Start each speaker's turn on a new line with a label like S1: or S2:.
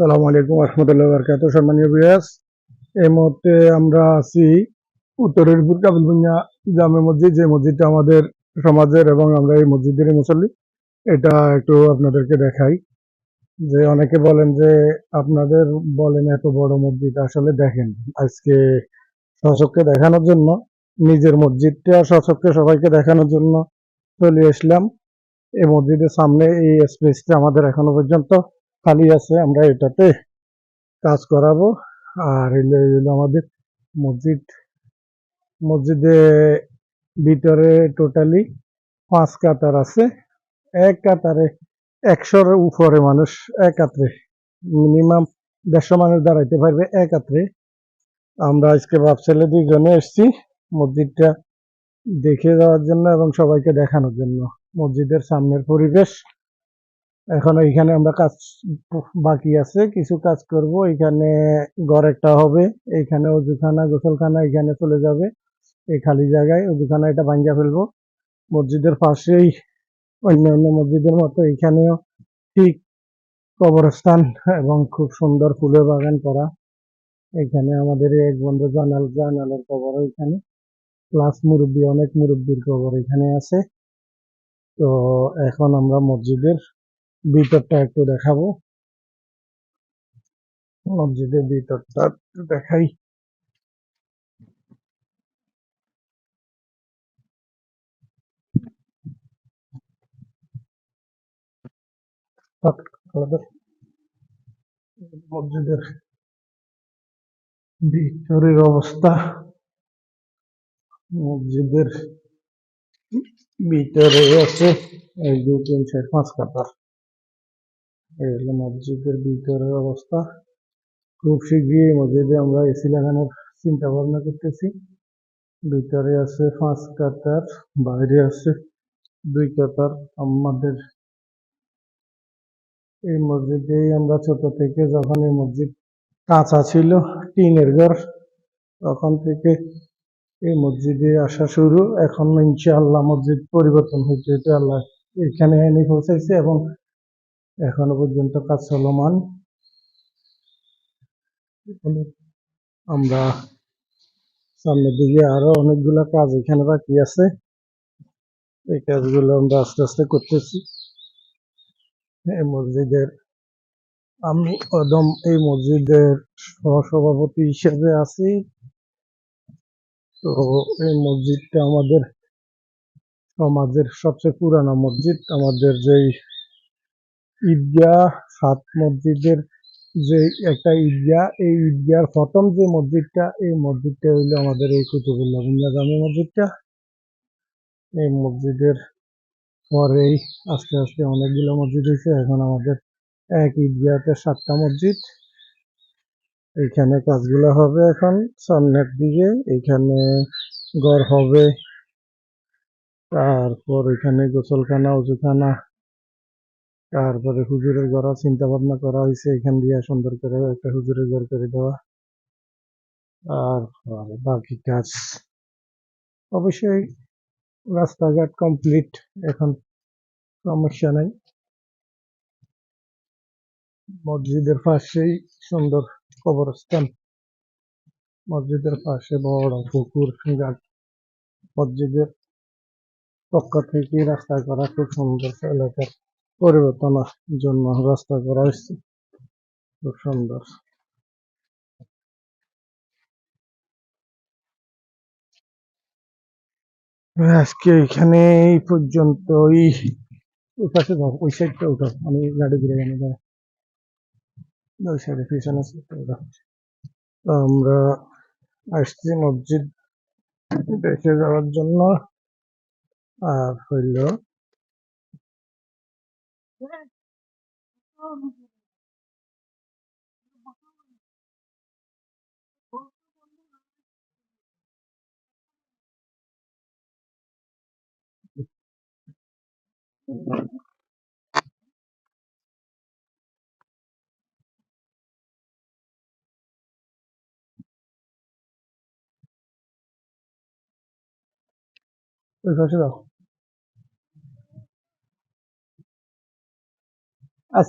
S1: সালামু আলাইকুম রহমতুল্লাহ বরকাত সম্মানীয় বিয়াস এই মুহূর্তে আমরা আছি উত্তরের কাবিলবুঞ্জা জামে মসজিদ, যে মসজিদটা আমাদের সমাজের এবং আমরা এই মসজিদের মুসল্লি। এটা একটু আপনাদেরকে দেখাই। যে অনেকে বলেন যে আপনাদের বলেন এত বড় মসজিদ, আসলে দেখেন, আজকে সচককে দেখানোর জন্য, নিজের মসজিদটা সচককে সবাইকে দেখানোর জন্য চলে আসলাম। এই মসজিদের সামনে এই স্পেসটা আমাদের এখনও পর্যন্ত খালি আছে, আমরা এটাতে কাজ করাবো। আর এই আমাদের মসজিদ। মসজিদে ভিতরে টোটালি পাঁচ কাতার আছে। এক কাতারে একশোর উপরে মানুষ এক কাতরে মিনিমাম দেড়শো মানুষ দাঁড়াইতে পারবে এক কাতরে আমরা আজকে বাপ ছেলে দুইজনে এসছি মসজিদটা দেখে যাওয়ার জন্য এবং সবাইকে দেখানোর জন্য। মসজিদের সামনের পরিবেশ এখন এইখানে আমরা কাজ বাকি আছে, কিছু কাজ করব। এখানে ঘর একটা হবে, এইখানে অজুখানা গোসলখানা এখানে চলে যাবে। এই খালি জায়গায় অজুখানা এটা ভাঙ্গা ফেলব। মসজিদের পাশেই অন্য অন্য মসজিদের মতো এখানেও ঠিক কবরস্থান এবং খুব সুন্দর ফুলের বাগান করা। এখানে আমাদের এক বন্ধু জানাল, জানালের কবর এখানে প্লাস মুরব্বী, অনেক মুরব্বীর কবর এখানে আছে। তো এখন আমরা মসজিদের ভিতরটা একটু দেখাবো। মসজিদের ভিতরটা একটু দেখাই। মসজিদের ভিতরের অবস্থা। মসজিদের ভিতরে আছে এক, দুই, তিন, চার, পাঁচ কাতার। এই মসজিদের ভিতরের অবস্থা। খুব শীঘ্রই মসজিদে আমরা এসি লাগানোর চিন্তা ভাবনা করতেছি। ভিতরে আছে পাঁচ কাতার, বাইরে আছে দুই কাতার। আমাদের এই মসজিদেই আমরা ছোট থেকে যখন এই মসজিদ কাঁচা ছিল, টিনের ঘর, তখন থেকে এই মসজিদে আসা শুরু। এখন ইনশাআল্লাহ মসজিদ পরিবর্তন হয়েছে এটা আল্লাহ এখানে এনে পৌঁছাইছে এবং এখনও পর্যন্ত কাজ চলমান। আমরা সামনের দিকে আরও অনেকগুলো কাজ এখানে বাকি আছে। এই কাজগুলো আমরা আস্তে আস্তে করতেছি। এই মসজিদের আমি অদম এই মসজিদের সহসভাপতি হিসেবে আছি। তো এই মসজিদটা আমাদের সমাজের সবচেয়ে পুরানো মসজিদ। আমাদের যেই ঈদগাহ সাত মসজিদের যে একটা ঈদগাহ, এই ঈদগাহর প্রথম যে মসজিদটা, এই মসজিদটা হইল আমাদের এই কুতুবুল্লাহ বুনিয়া জামে মসজিদটা। এই মসজিদের পরেই আস্তে আস্তে অনেকগুলো মসজিদ হয়েছে এখন আমাদের এক ঈদগাহতে সাতটা মসজিদ। এইখানে কাজগুলো হবে এখন সামনের দিকে, এইখানে ঘর হবে, তারপর এখানে গোসলখানা, উজুখানা তারপরে হুজুরের ঘর চিন্তা ভাবনা করা হয়েছে, এখান দিয়ে সুন্দর করে একটা হুজুরের ঘর করে দেওয়া। আর বাকি কাজ অবশ্যই রাস্তাঘাট কমপ্লিট এখন সমস্যা নাই। মসজিদের পাশেই সুন্দর কবরস্থান। মসজিদের পাশে বড় পুকুর মসজিদের পক্ষ থেকে রাস্তা করা খুব সুন্দর এলাকার। পরিবর্তনের জন্য রাস্তা করা হয়েছে। খুব সুন্দর। আজকে এখানে এই পর্যন্তই। ওই পাশে ওই সাইডটা উঠো আমি গাড়ি ঘুরে গেলে পিছনে আমরা আসছি মসজিদ দেখে যাওয়ার জন্য। আর হইল ওই পাশে যাও আজ